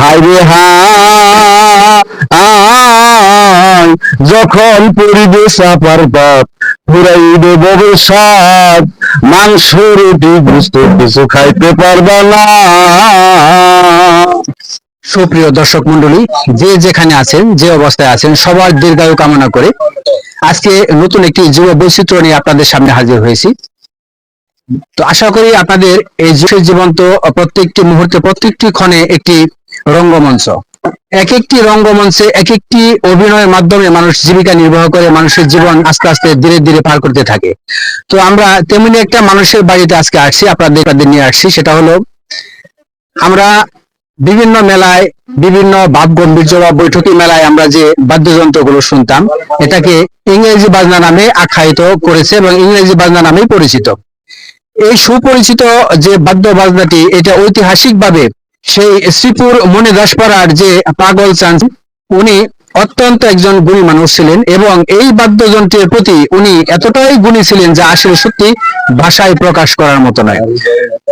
High রে high যখন পরিবেশ আপার বাপ ফুরাইবে ভবিষ্যৎ মাংস, রুটি বুঝতে কিছু খাইতে পারবা না। সুপ্রিয় দর্শক মন্ডলী যে যেখানে আছেন, যে অবস্থায় আছেন, সবার দীর্ঘায়ু কামনা করে আজকে নতুন একটি যুব বৈচিত্র্য নিয়ে আপনাদের সামনে হাজির হয়েছি। তো আশা করি আপনাদের এই জীবন্ত প্রত্যেকটি মুহূর্তে, প্রত্যেকটি ক্ষণে একটি রঙ্গমঞ্চ। এক একটি রঙ্গমঞ্চে এক একটি অভিনয়ের মাধ্যমে মানুষ জীবিকা নির্বাহ করে, মানুষের জীবন আস্তে আস্তে ধীরে ধীরে পার করতে থাকে। তো আমরা তেমনি একটা মানুষের বাড়িতে আজকে আসছি, আপনাদের নিয়ে আসছি, সেটা হলো আমরা বিভিন্ন মেলায়, বিভিন্ন ভাব গম্ভীর্য বা বৈঠকি মেলায় আমরা যে বাদ্যযন্ত্রগুলো শুনতাম, এটাকে ইংরেজি বাজনা নামে আখ্যায়িত করেছে এবং ইংরেজি বাজনা নামেই পরিচিত। এই সুপরিচিত যে বাদ্য বাজনাটি এটা ঐতিহাসিকভাবে সেই শ্রীপুর মনে দাসপাড়ার যে পাগল চান উনি অত্যন্ত একজন গুণী মানুষ ছিলেন এবং এই বাদ্যযন্ত্রের প্রতি উনি এতটাই গুণী ছিলেন যা আসলে সত্যি ভাষায় প্রকাশ করার মতো নয়।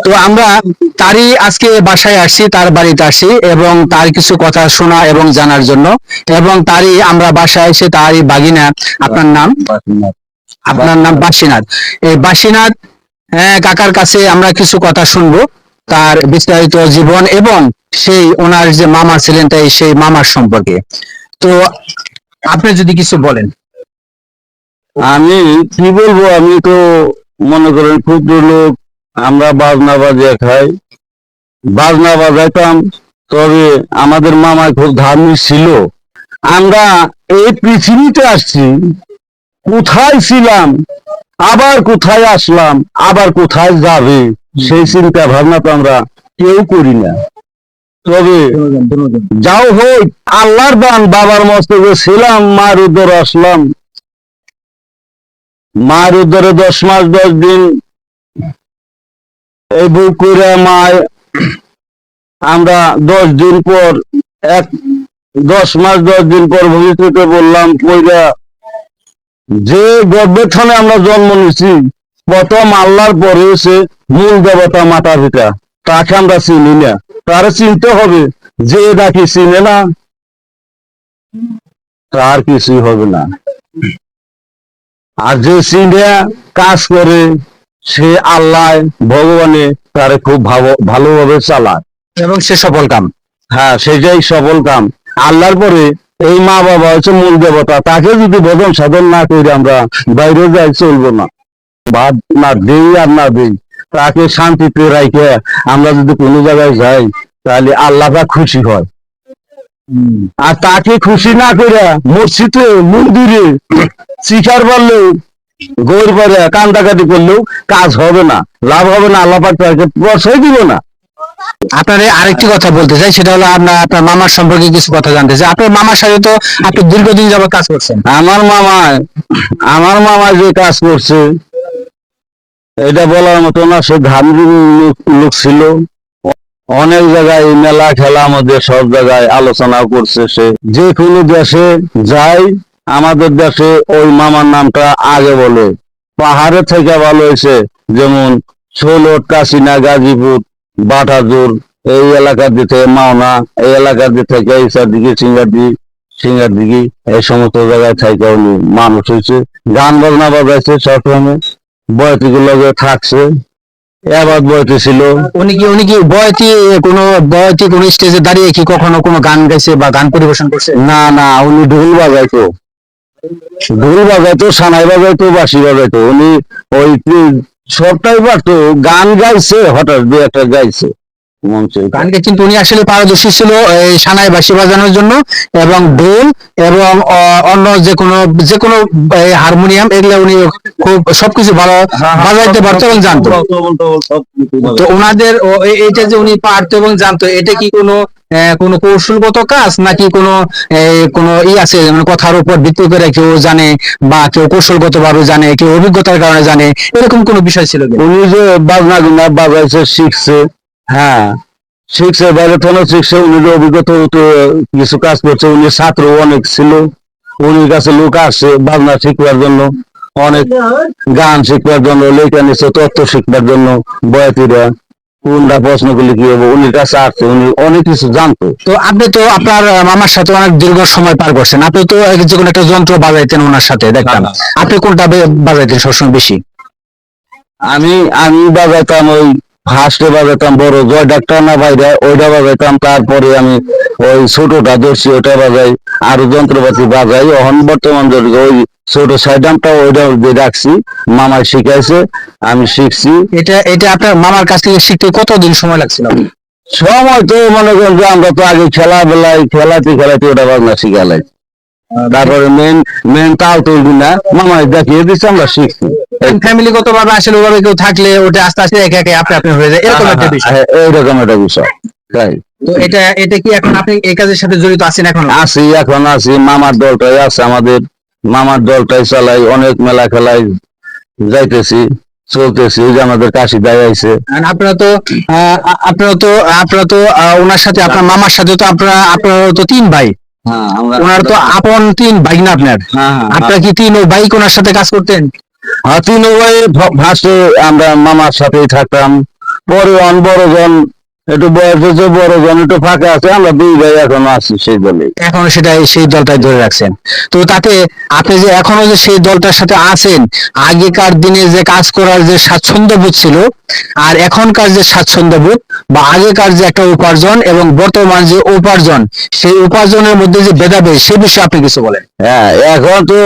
তো আমরা তারই আজকে বাসায় আসছি তার বাড়িতে আসি এবং তার কিছু কথা শোনা এবং জানার জন্য এবং তারই আমরা বাসায় এসে তারই বাগিনা আপনার নাম? আপনার নাম বাসিনাথ। এই বাসিনাথ হ্যাঁ, কাকার কাছে আমরা কিছু কথা শুনব। তার বিস্তারিত জীবন এবং সেই ওনার যে মামা ছিলেন তাই সেই মামার সম্পর্কে। তো আপনি যদি কিছু বলেন। আমি কি বলব? আমি তো মনে করেন ক্ষুদ্র লোক, আমরা বাজনা বাজিয়ে খাই। বাজনা বাজাইতাম, তবে আমাদের মামা খুব ধার্মিক ছিল। আমরা এই পৃথিবীতে আসছি, কোথায় ছিলাম আবার কোথায় আসলাম? আবার কোথায় যাবে? সেই চিন্তা ভাবনা তো আমরা কেউ করি না। তবে যাও হোক আল্লাহর দান বাবার মস্তকে ছিলাম মার উদ্দর আসলাম। মার উদ্দরে দশ মাস দশ দিন এই বউ করে মায়। আমরা দশ দিন পর এক দশ মাস দশ দিন পর ভবিষ্যতে বললাম কইরা যে গর্ভেক্ষণে আমরা জন্ম নিছি প্রথম আল্লাহর পরে এসে মূল দেবতা মাতা পিতা তাকে আমরা চিনি না। তারা চিনতে হবে যে নাকি চিনে না তার কিছুই হবে না। আর যে চিনে কাজ করে সে আল্লাহ ভগবানে তারে খুব ভালো ভালোভাবে চালায়। এবং সে সফল কাম। হ্যাঁ সেটাই সফল কাম। আল্লাহর পরে এই মা বাবা হচ্ছে মূল দেবতা। তাকে যদি বদন সাধন না করে আমরা, বাইরে যাই চলবো না। ভাত না দেই আর না দেই। তাকে শান্তিতে রাখে আমরা যদি কোনো জায়গায় যাই, তাহলে আল্লাহটা খুশি হয়। আর তাকে খুশি না করে মসজিদে, মন্দিরে শিকার পারলেও গোর করে কান্দাকাটি করলেও কাজ হবে না, লাভ হবে না। আল্লাহ তাকে প্রশ্রয় দিব না। আপনার আরেকটি কথা বলতে চাই, সেটা হলো আপনার আপনার মামার সম্পর্কে কিছু কথা জানতে চাই। আপনার মামার সাথে তো আপনি দীর্ঘদিন যাবত কাজ করছেন। আমার মামা আমার মামা যে কাজ করছে, এটা বলার মতো না, সে ধার্মিক লোক- ছিল। অনেক জায়গায় মেলা খেলা মধ্যে সব জায়গায় আলোচনা করছে সে। যে কোনো দেশে যায় আমাদের দেশে ওই মামার নামটা আগে বলে। পাহাড়ে থেকে ভালো হয়েছে, যেমন ষোলট কাশিনা গাজীপুর বাটাজোর এই এলাকার দিকে মাওনা এই এলাকার দিক থেকে ইসার দিকে সিঙ্গারদি সিঙ্গার দিকে এই সমস্ত জায়গায় থেকে উনি মানুষ হয়েছে গান বাজনা বাজাইছে সবসময়। বয়তি গুলো থাকছে। এবার বয়তি ছিল। উনি কি উনি কি বয়তি কোনো বয়তি কোনো স্টেজে দাঁড়িয়ে কি কখনো কোনো গান গাইছে বা গান পরিবেশন করছে? না না উনি ঢোল বাজাইতো। ঢোল বাজাইতো সানাই বাজাইতো বাঁশি বাজাইতো। উনি ওই সবটাই পারতো গান গাইছে হঠাৎ দু একটা গাইছে। মঞ্চে গান গাই কিন্তু উনি আসলে পারদর্শী ছিল এই সানাই বাঁশি বাজানোর জন্য এবং ঢোল এবং অন্য যে কোনো যে কোনো হারমোনিয়াম এগুলো উনি খুব সবকিছু ভালো বাজাইতে পারতো এবং জানতো। তো ওনাদের এটা যে উনি পারতো এবং জানতো এটা কি কোনো কোনো কৌশলগত কাজ নাকি কোনো কোনো ই আছে মানে কথার উপর ভিত্তি করে কেউ জানে বা কেউ কৌশলগত ভাবে জানে কেউ অভিজ্ঞতার কারণে জানে এরকম কোনো বিষয় ছিল? উনি যে বাজনা বাজাইছে শিখছে হ্যাঁ শিখছে বাইরে থেকে শিখছে উনি অভিজ্ঞতা তো কিছু কাজ করছে উনি ছাত্র অনেক ছিল। উনির কাছে লোক আসছে বাজনা শিখবার জন্য অনেক গান শিখবার জন্য লেখা নিচ্ছে তত্ত্ব শিখবার জন্য বয়াতিরা। কোনটা প্রশ্ন করলে কি হবে? উনি কাছে আসছে উনি অনেক কিছু জানতো। তো আপনি তো আপনার মামার সাথে অনেক দীর্ঘ সময় পার করছেন। আপনি তো যে কোনো একটা যন্ত্র বাজাইতেন ওনার সাথে দেখতাম। আপনি কোনটা বাজাইতেন সবসময় বেশি? আমি আমি বাজাইতাম ওই ফার্স্টে বাজাইতাম বড় জয় ডাক্তার না বাইরে ওইটা বাজাইতাম তারপরে আমি ওই ছোটটা ধরছি ওটা বাজাই আরও যন্ত্রপাতি বাজাই। এখন বর্তমান ওই ছোট সাইডামটা ওইটা দিয়ে রাখছি মামাই শিখাইছে আমি শিখছি। এটা এটা আপনার মামার কাছ থেকে শিখতে কতদিন সময় লাগছিল? সময় তো মনে করেন যে আমরা তো আগে খেলাবেলায় খেলাতে খেলাতে ওটা বাজনা শিখালাই তারপরে মেন মেন তাল তুলবি না। মামাই দেখিয়ে দিচ্ছে আমরা শিখছি। ফ্যামিলিগত ভাবে আসলে ওভাবে কেউ থাকলে ওটা আস্তে আস্তে একে একে আপনি আপনি হয়ে যায়। এরকম একটা বিষয়। হ্যাঁ, এইরকম একটা বিষয়। তাই। তো এটা এটা কি এখন আপনি এই কাজের সাথে জড়িত আছেন এখন? আছি এখন আছি। মামার দলটাই আছে আমাদের। মামার দলটাই চালাই অনেক মেলা খেলায় যাইতেছি চলতেছি। ওই যে আমাদের কাশি দায় আইছে। আপনারা তো আপনারা তো আপনারা তো ওনার সাথে আপনার মামার সাথে তো আপনারা আপনারা তো তিন ভাই। হ্যাঁ ওনার তো আপন তিন ভাই না আপনার? হ্যাঁ হ্যাঁ কি তিন ও ভাই ওনার সাথে কাজ করতেন? তিন ও ভাই ফার্স্টে আমরা মামার সাথেই থাকতাম। পরে অন বড়জন একটু বয়স হয়েছে বড়জন একটু ফাঁকা আছে আমরা দুই ভাই এখন আছি সেই দলে। এখনও সেটা সেই দলটাই ধরে রাখছেন। তো তাতে আপনি যে এখনও যে সেই দলটার সাথে আছেন আগেকার দিনে যে কাজ করার যে স্বাচ্ছন্দ্য বোধ ছিল আর এখনকার যে স্বাচ্ছন্দ্য বোধ বা আগেকার যে একটা উপার্জন এবং বর্তমান যে উপার্জন সেই উপার্জনের মধ্যে যে ভেদাভেদ সে বিষয়ে আপনি কিছু বলেন। হ্যাঁ এখন তো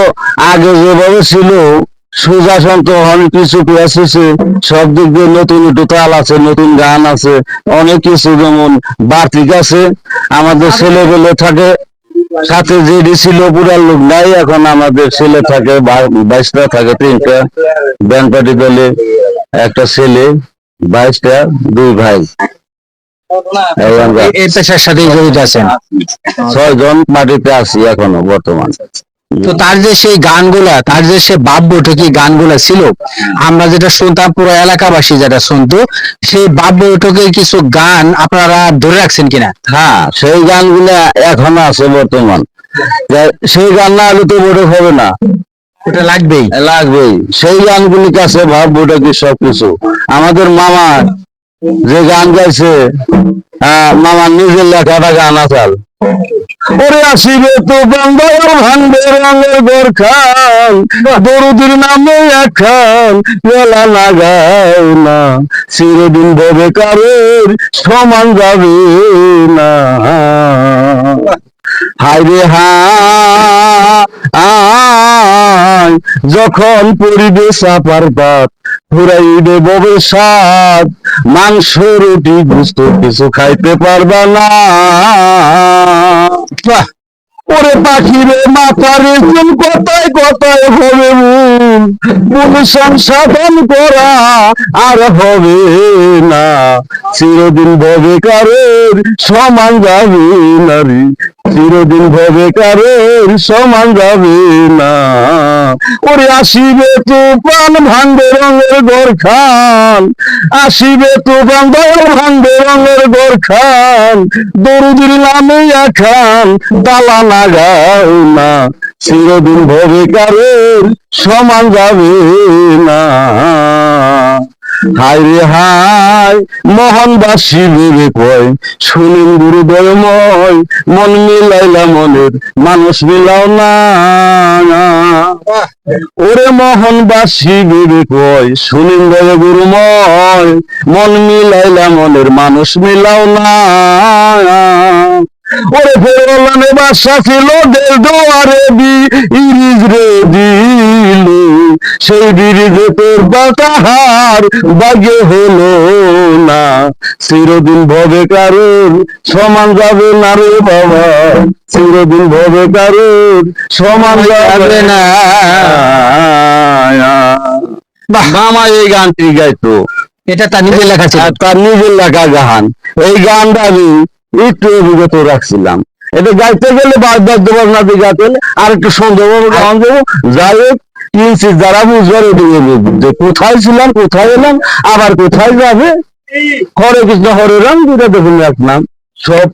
আগে যেভাবে ছিল সুশাসন তো অনেক কিছু পেয়েছে সব দিক দিয়ে নতুন তাল আছে নতুন গান আছে অনেক কিছু যেমন বার্তিক আছে। আমাদের ছেলে পেলে থাকে সাথে যেটি ছিল পুরার লোক নাই এখন আমাদের ছেলে থাকে বাইশটা থাকে তিনটা। ব্যান্ড পার্টি দলে একটা ছেলে বাইশটা দুই ভাই। এই পেশার সাথে জড়িত আছেন। ছয় জন পার্টিতে আছি এখনও বর্তমান। তো তার যে সেই গানগুলা তার যে সে বাব্য ঠকি গানগুলা ছিল আমরা যেটা শুনতাম পুরো এলাকাবাসী যেটা শুনতো সেই বাব্য ঠকের কিছু গান আপনারা ধরে রাখছেন কিনা? হ্যাঁ সেই গানগুলা এখনও আছে বর্তমান। সেই গান না হলে তো বড় হবে না। ওটা লাগবেই। লাগবেই। সেই গানগুলি কাছে ভাব ওটা কি সবকিছু? আমাদের মামা যে গান গাইছে হ্যাঁ মামার নিজের লেখাটা গান আসাল। ওরে আসিবে তো বাংলার ভাঙবে দরুদির নামে একখান মেলা লাগাও না, চিরদিন কারোর সমান যাবে না। হাইরে হাই যখন পরিবে চাপার পাত ফুরাইবে ববে সাত মাংস, রুটি, গুস্ত কিছু খাইতে পারবা না! ওরে পাখিরে মাথারে চুল কথায় কথায় হবে মূল মূল সংসাধন করা আর হবে না। চিরদিন ভবে কারের সমান যাবে নারী। চিরদিন ভবে কারের সমান যাবে না। ওরে আসিবে তুফান, ভাঙবে রঙের গোরখান। আসিবে তুফান দয়াল ভাঙবে রঙের গোরখান। দরুদির নামে খান দালা লাগাও না। চিরদিন ভবে কারের সমান যাবে না। হাই রে হাই মোহনবাসী ভেবে কয়, শুনিন গুরুদয়ময়, মন মিলাইলা মনের মানুষ মিলাও না। ওরে মোহনবাসী ভেবে কয়, শুনিন দয় গুরুময়, মন মিলাইলা মনের মানুষ মিলাও না। ওরে ফেরলানে বাসা ছিল দেড় দোয়ারে দি ইরিজ রে দিল। সেই বিরিজে তোর বাতাহার বাগে হলো না। চিরদিন ভবে কারণ সমান যাবে না রে বাবা। চিরদিন ভবে কারণ সমান যাবে না! মামা এই গানটি গাইতো। এটা তার নিজের লেখা ছিল। তার নিজের লেখা গান। এই গানটা আমি একটু অভিজ্ঞত রাখছিলাম। এটা গাইতে গেলে বাদ বাদ না গাইতে আর একটু সুন্দরভাবে গান দেবো যাই হোক কিনছি যারা বুঝবার যে কোথায় ছিলাম কোথায় এলাম আবার কোথায় যাবে হরে কৃষ্ণ হরে রাম দুটা দেখুন রাখলাম। সব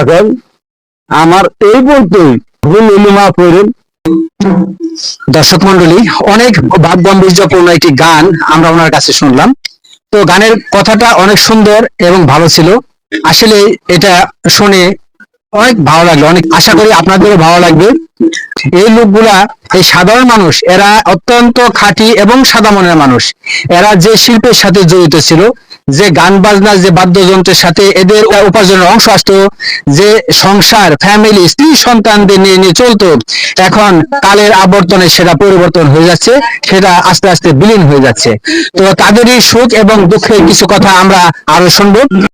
এখন আমার এই বলতেই ভুল হলে মাফ করেন। দর্শক মন্ডলী অনেক ভাব গাম্ভীর্যপূর্ণ একটি গান আমরা ওনার কাছে শুনলাম। তো গানের কথাটা অনেক সুন্দর এবং ভালো ছিল। আসলে এটা শুনে অনেক ভালো লাগল, অনেক আশা করি আপনাদেরও ভালো লাগবে। এই লোকগুলা, এই সাধারণ মানুষ, এরা অত্যন্ত খাঁটি এবং সাদা মনের মানুষ। এরা যে শিল্পের সাথে জড়িত ছিল, যে গান বাজনা, যে বাদ্যযন্ত্রের সাথে এদের উপার্জনের অংশ আসতো, যে সংসার ফ্যামিলি স্ত্রী সন্তানদের নিয়ে নিয়ে চলতো, এখন কালের আবর্তনে সেটা পরিবর্তন হয়ে যাচ্ছে, সেটা আস্তে আস্তে বিলীন হয়ে যাচ্ছে। তো তাদেরই সুখ এবং দুঃখের কিছু কথা আমরা আরও শুনব।